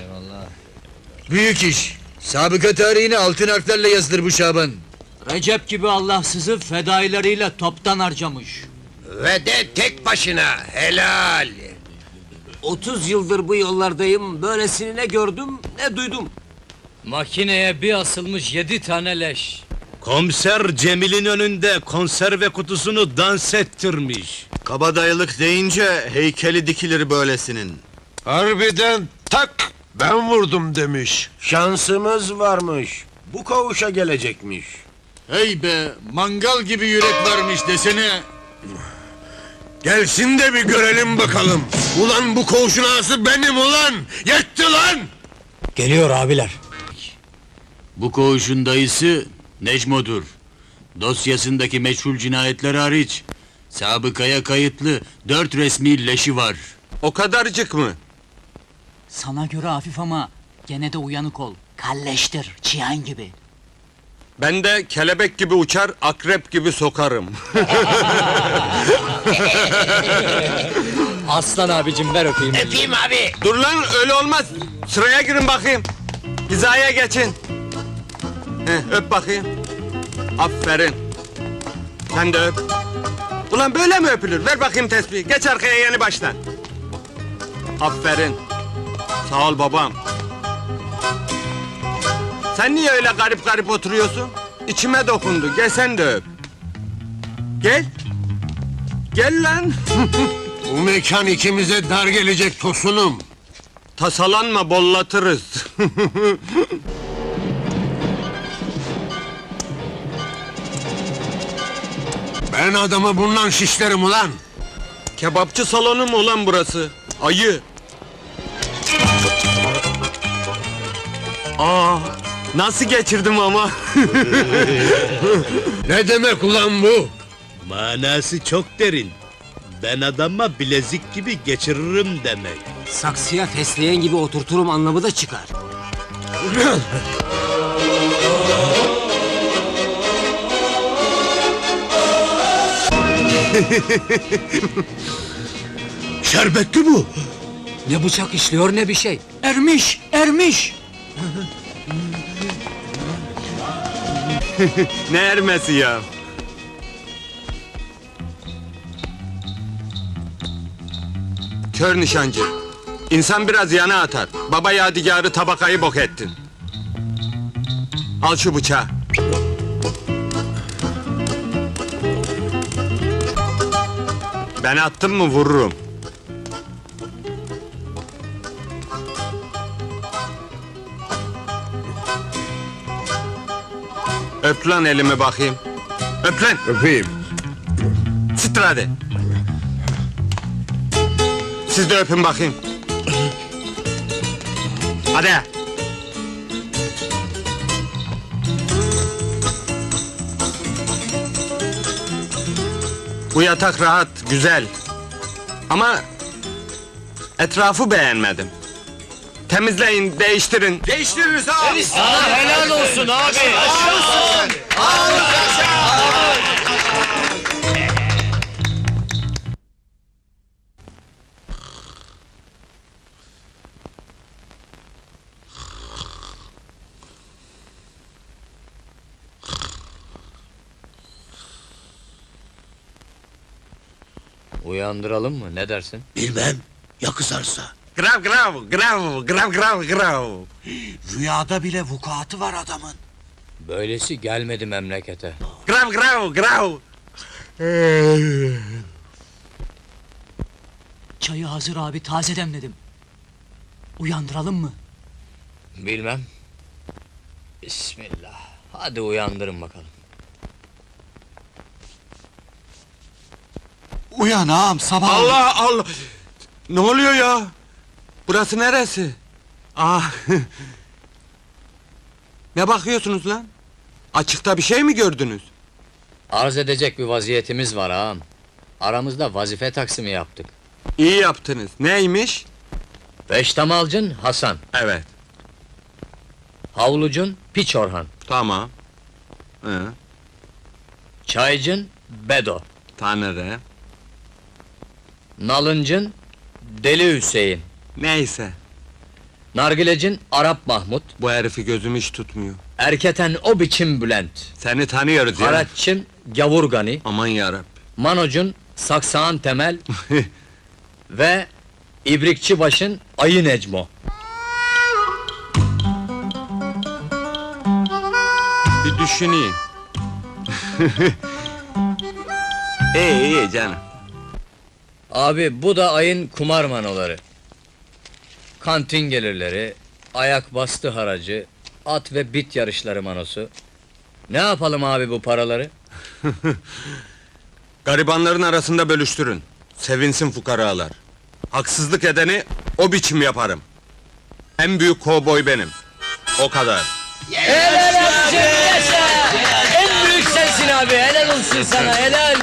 Eyvallah. Büyük iş. Sabıka tarihine altın harflerle yazdır bu Şaban. Recep gibi Allahsızı fedaileriyle toptan harcamış. Ve de tek başına helal. 30 yıldır bu yollardayım. Böylesini ne gördüm ne duydum. Makineye bir asılmış yedi tane leş. Komiser Cemil'in önünde konserve kutusunu dans ettirmiş. Kabadayılık deyince heykeli dikilir böylesinin. Harbiden tak ben vurdum demiş. Şansımız varmış. Bu kavuşa gelecekmiş. Hey be, mangal gibi yürek varmış desene. Gelsin de bir görelim bakalım. Ulan bu koğuşun ağası benim ulan. Yetti lan. Geliyor abiler. Bu koğuşun dayısı Necmo'dur. Dosyasındaki meçhul cinayetler hariç, sabıkaya kayıtlı dört resmi leşi var. O kadarcık mı? Sana göre hafif ama gene de uyanık ol. Kalleştir, çiyan gibi. Ben de kelebek gibi uçar, akrep gibi sokarım. Aslan abicim ver öpeyim. Öpeyim abi. Dur lan öyle olmaz. Sıraya girin bakayım. Hizaya geçin. Heh, öp bakayım. Aferin. Sen de öp. Ulan böyle mi öpülür? Ver bakayım tesbih. Geç arkaya yeni baştan. Aferin. Sağ ol babam. Sen niye öyle garip garip oturuyorsun? İçime dokundu. Gel sen de öp. Gel. Gel lan. Bu mekan ikimize dar gelecek tosunum. Tasalanma bollatırız. Ben adamı bundan şişlerim ulan. Kebapçı salonu mu ulan burası? Ayı. Aa, nasıl geçirdim ama? Ne demek ulan bu? Manası çok derin. Ben adama bilezik gibi geçiririm demek. Saksıya fesleğen gibi oturturum anlamı da çıkar. Şerbetli bu. Ne bıçak işliyor ne bir şey. Ermiş, ermiş. ne ermesi ya? Kör nişancı. İnsan biraz yana atar. Baba yadigarı tabakayı bok ettin. Al şu bıçağı. Ben attım mı vururum. Öp lan elimi bakayım. Öp lan. Öpeyim. Sıtır hadi. Siz de öpün bakayım. Hadi. Bu yatak rahat, güzel. Ama etrafı beğenmedim. Temizleyin, değiştirin. Değiştiririz abi. Sana helal olsun abi. Uyandıralım mı? Ne dersin? Bilmem. Ya kızarsa? Grav grav, grav, grav grav grav. Rüyada bile vukuatı var adamın. Böylesi gelmedi memlekete. Grav grav grav. Çayı hazır abi, taze demledim. Uyandıralım mı? Bilmem. Bismillah. Hadi uyandırın bakalım. Uyan ağam sabah. Allah Allah! Ne oluyor ya? Burası neresi? Ah! ne bakıyorsunuz lan? Açıkta bir şey mi gördünüz? Arz edecek bir vaziyetimiz var ağam. Aramızda vazife taksimi yaptık. İyi yaptınız. Neymiş? Peştemalcın Hasan, Evet, havlucun Piç Orhan, tamam. Hı, çaycın Bedo, tanırım. nalıncın Deli Hüseyin, Neyse. Nargilecin Arap Mahmut, Bu herifi gözüm hiç tutmuyor. Erketen o biçim Bülent, Seni tanıyoruz ya. Haraççın Gavur Gani, Aman yarab. Manocun Saksağan Temel ve İbrikçi Baş'ın Ayı Necmo. Bir düşüneyim. iyi iyi canım. Abi bu da ayın kumar manoları. Kantin gelirleri, ayak bastı haracı, at ve bit yarışları manosu. Ne yapalım abi bu paraları? Garibanların arasında bölüştürün. Sevinsin fukaralar. Haksızlık edeni o biçim yaparım. En büyük kovboy benim. O kadar. En büyük sensin abi, helal olsun sana, helal!